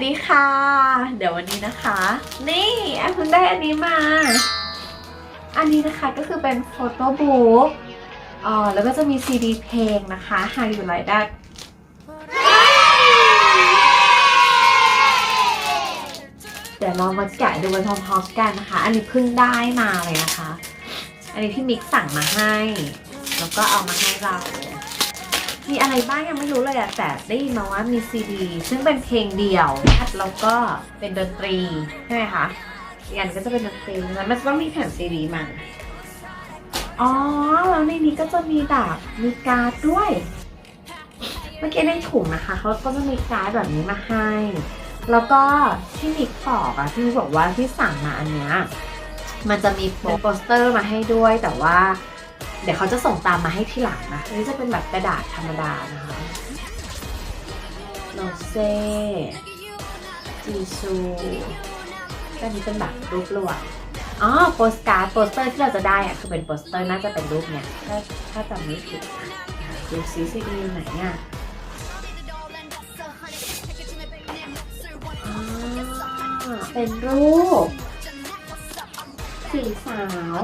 สวัสดีค่ะ เดี๋ยววันนี้นะคะ นี่แอมเพิ่งได้อันนี้มา อันนี้นะคะก็คือเป็นโฟโต้บุ๊กอ่อแล้วก็จะมีซีดีเพลงนะคะ How You Like That เดี๋ยวเรามาแกะดูไปพร้อมๆกันนะคะ อันนี้เพิ่งได้มาเลยนะคะ อันนี้พี่มิกสั่งมาให้ แล้วก็เอามาให้เรา มีอะไรบ้างยังไม่รู้เลยอะแต่ได้ยินมาว่ามีซีดี ซึ่งเป็นเพลงเดียว แล้วก็เป็นดนตรี ใช่ไหมคะอีกอันก็จะเป็นดนตรีแล้วมันต้องมีแผ่นซีดีมาอ๋อ แล้วในนี้ก็จะมีแบบมีการ์ดด้วย เมื่อกี้ในถุงนะคะเขาก็จะมีการ์ดแบบนี้มาให้ แล้วก็ที่มิกบอกอะที่บอกว่าที่สั่งมาอันเนี้ยมันจะมีโปสเตอร์มาให้ด้วยแต่ว่า เดี๋ยวเขาจะส่งตามมาให้ที่หลังนะอันนี้จะเป็นแบบกระดาษธรรมดานะคะโนเซจีซูอันนี้เป็นแบบรูปลวดอ๋อโปสการ์ดโปสเตอร์ที่เราจะได้อะคือเป็นโปสเตอร์น่าจะเป็นรูปเนี่ยถ้าถ้าจำไม่ผิดดูซีซีดีไหนอะอ่าเป็นรูปสี่สาว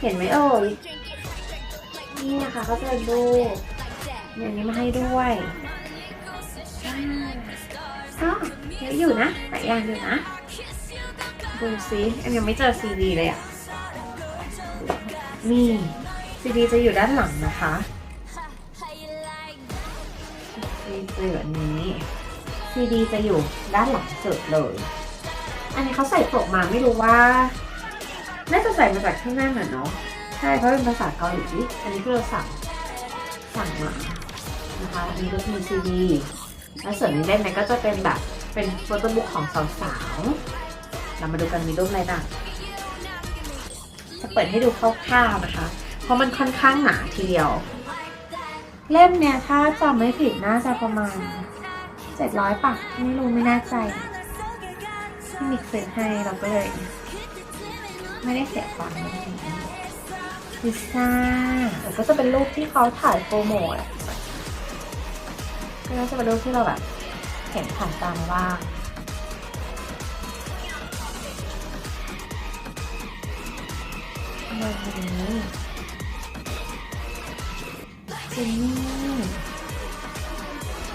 เห็นไหมเอ่ยนี่นะคะก็จะเป็นรูอย่างนี้มาให้ด้วยก็เยอะอยู่นะหลายอย่างอยู่นะ ดูซิอันยังไม่เจอซีดีเลยอะ นี่ซีดีจะอยู่ด้านหลังนะคะซีดีจะอยู่แบบนี้ซีดีจะอยู่ด้านหลังสุดเลย อันนี้เขาใส่ปกมาไม่รู้ว่า น่าจะใส่มาจากข้างหน้าน่ะเนาะใช่เพราะเป็นภาษาเกาหลีอันนี้คือเราสั่งสั่งมานะคะอันนี้ก็คือซีดีแล้วส่วนนี้เล่นเนี่ยก็จะเป็นแบบเป็นโฟโต้บุ๊กของสาวๆเรามาดูกันมีรูปอะไรบ้างจะเปิดให้ดูคร่าวๆนะคะ เพราะมันค่อนข้างหนาทีเดียว เล่มเนี่ยถ้าจำไม่ผิดน่าจะประมาณ700ป่ะไม่รู้ไม่แน่ใจที่มิกซ์เซ็นให้เราก็เลย ไม่ได้เสียตังค์พิซซ่าแล้วก็จะเป็นรูปที่เขาถ่ายโปรโมทอะก็จะเป็นรูปที่เราแบบเห็นผ่านตามาบ้างอะไรนี้เจนนี่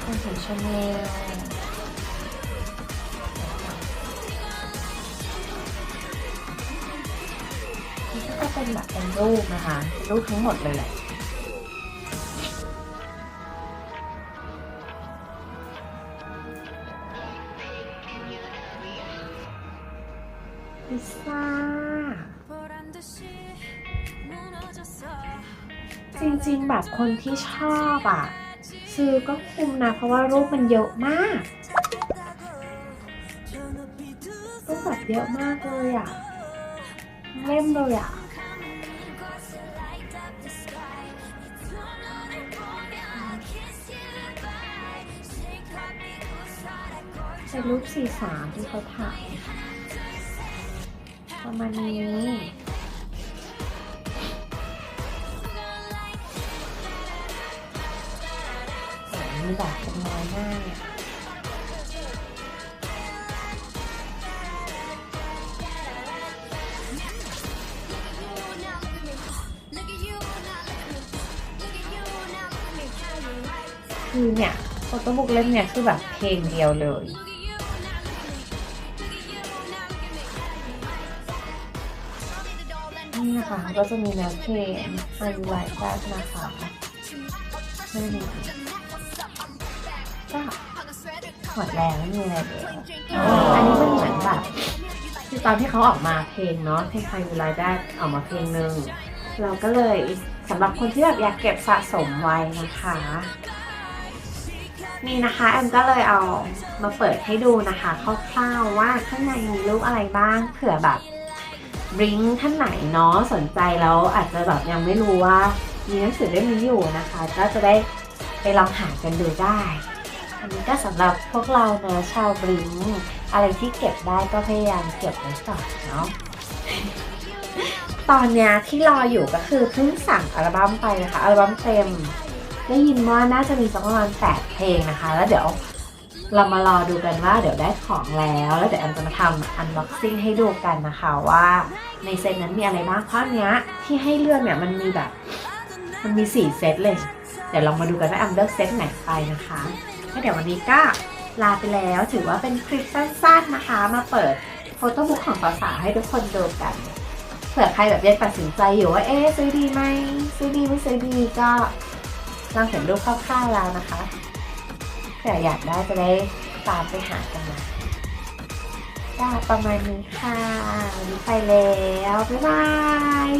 คนเห็นชาแนล ก็เป็นแบบเป็นรูปนะคะเป็นรูปทั้งหมดเลยแหละพิซซ่าจริงๆ แบบคนที่ชอบอะ ซื้อก็คุ้มนะ เพราะว่ารูปมันเยอะมากรูปแบบเยอะมากเลยอะ เล่มเลยอะ ป็นรูปสี่สามที่เขาถ่ายประมาณนี้มีแบบเป็นน้อยมากคือเนี่ยโฟโต้บุ๊กเล่มเนี่ยคือแบบเพลงเดียวเลย นี่นะคะก็จะมีเนื้อเพลง How You Like That นะคะนี่ก็หมดแล้วไม่มีอะไรแล้วอันนี้มันเหมือนแบบคือตอนที่เขาออกมาเพลงเนาะเพลง How You Like That ออกมาเพลงหนึ่งเราก็เลยสำหรับคนที่แบบอยากเก็บสะสมไว้นะคะนี่นะคะแอมก็เลยเอามาเปิดให้ดูนะคะคร่าวๆว่าข้างในมีรูปอะไรบ้างเผื่อแบบ บริงท่านไหนเนาะสนใจแล้วอาจจะแบบยังไม่รู้ว่ามีหนังสือเล่มนี้อยู่นะคะ ก็จะได้ไปลองหากันดูได้ อันนี้ก็สำหรับพวกเราเนะชาวบริงอะไรที่เก็บได้ก็พยายามเก็บไว้ก่อนเนาะตอนเนี้ยที่รออยู่ก็คือเพิ่งสั่งอัลบั้มไปนะคะ อัลบั้มเต็มได้ยินว่าน่าจะมีสักประมาณ8เพลงนะคะ แล้วเดี๋ยว เรามารอดูกันว่าเดี๋ยวได้ของแล้ว แล้วเดี๋ยวแอมจะมาทำอันบ็อกซิ่งให้ดูกันนะคะว่าในเซตนั้นมีอะไรบ้างเพราะอันเนี้ยที่ให้เลือกเนี่ยมันมีแบบ มันมีสี่เซตเลย เดี๋ยวลองมาดูกันว่าแอมเลือกเซตไหนไปนะคะแล้วเดี๋ยววันนี้ก็ลาไปแล้วถือว่าเป็นคลิปสั้นๆนะคะ มาเปิดโฟโต้บุ๊กของสาวๆให้ทุกคนดูกันเผื่อใครแบบยังตัดสินใจอยู่ว่าเอ๊ะซื้อดีไหมซื้อดีไม่ซื้อดีก็ลองเห็นรูปคร่าวๆแล้วนะคะ ผื่ออยากได้จะได้ตามไปหากันนะก็ประมาณนี้ค่ะวันนี้ไปแล้ว บ๊ายบาย